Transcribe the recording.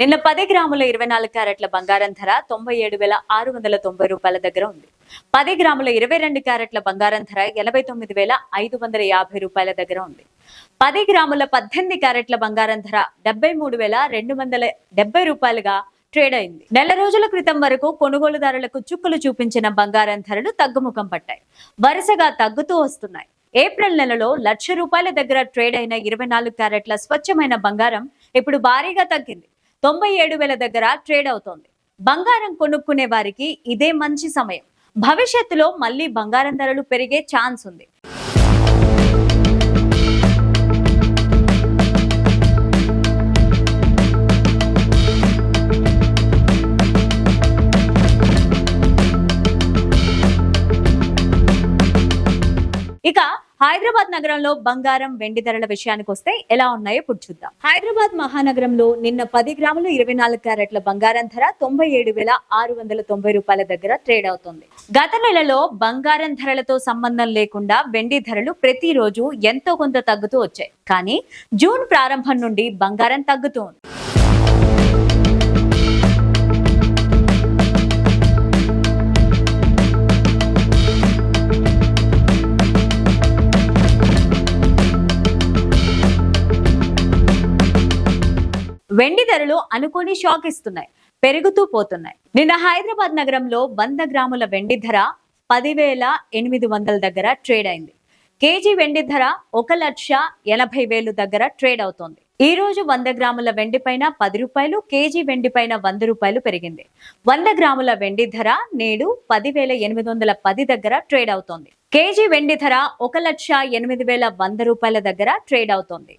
నిన్న పది గ్రాముల ఇరవై నాలుగు క్యారెట్ల బంగారం ధర తొంభై ఏడు వేల ఆరు వందల తొంభై రూపాయల దగ్గర ఉంది. పది గ్రాముల ఇరవై రెండు క్యారెట్ల బంగారం ధర ఎనభై తొమ్మిది వేల ఐదు వందల యాభై రూపాయల దగ్గర ఉంది. పది గ్రాముల పద్దెనిమిది క్యారెట్ల బంగారం ధర డెబ్బై మూడు వేల రెండు వందల డెబ్బై రూపాయలుగా ట్రేడ్ అయింది. నెల రోజుల క్రితం వరకు కొనుగోలుదారులకు చుక్కులు చూపించిన బంగారం ధరలు తగ్గుముఖం పట్టాయి. వరుసగా తగ్గుతూ వస్తున్నాయి. ఏప్రిల్ నెలలో లక్ష రూపాయల దగ్గర ట్రేడ్ అయిన ఇరవై నాలుగు క్యారెట్ల స్వచ్ఛమైన బంగారం ఇప్పుడు భారీగా తగ్గింది. తొంభై ఏడు వేల దగ్గర ట్రేడ్ అవుతోంది. బంగారం కొనుక్కునే వారికి ఇదే మంచి సమయం. భవిష్యత్తులో మళ్ళీ బంగారం ధరలు పెరిగే ఛాన్స్ ఉంది. ఇక హైదరాబాద్ నగరంలో బంగారం వెండి ధరల విషయానికి వస్తే ఎలా ఉన్నాయో ఇప్పుడు చూద్దాం. హైదరాబాద్ మహానగరంలో నిన్న పది గ్రాములు ఇరవై నాలుగు క్యారెట్ల బంగారం ధర తొంభై ఏడు వేల ఆరు వందల తొంభై రూపాయల దగ్గర ట్రేడ్ అవుతుంది. గత నెలలో బంగారం ధరలతో సంబంధం లేకుండా వెండి ధరలు ప్రతిరోజు ఎంతో కొంత తగ్గుతూ వచ్చాయి. కానీ జూన్ ప్రారంభం నుండి బంగారం తగ్గుతూ ఉంది. వెండి ధరలు అనుకోని షాక్ ఇస్తున్నాయి పెరుగుతూ పోతున్నాయి. నిన్న హైదరాబాద్ నగరంలో వంద గ్రాముల వెండి ధర పదివేల ఎనిమిది వందల దగ్గర ట్రేడ్ అయింది. కేజీ వెండి ధర ఒక లక్ష ఎనభై వేలు దగ్గర ట్రేడ్ అవుతోంది. ఈ రోజు వంద గ్రాముల వెండి పైన పది రూపాయలు కేజీ వెండి పైన వంద రూపాయలు పెరిగింది. వంద గ్రాముల వెండి ధర నేడు పదివేల ఎనిమిది వందల పది దగ్గర ట్రేడ్ అవుతోంది. కేజీ వెండి ధర ఒక లక్ష ఎనిమిది వేల వంద రూపాయల దగ్గర ట్రేడ్ అవుతోంది.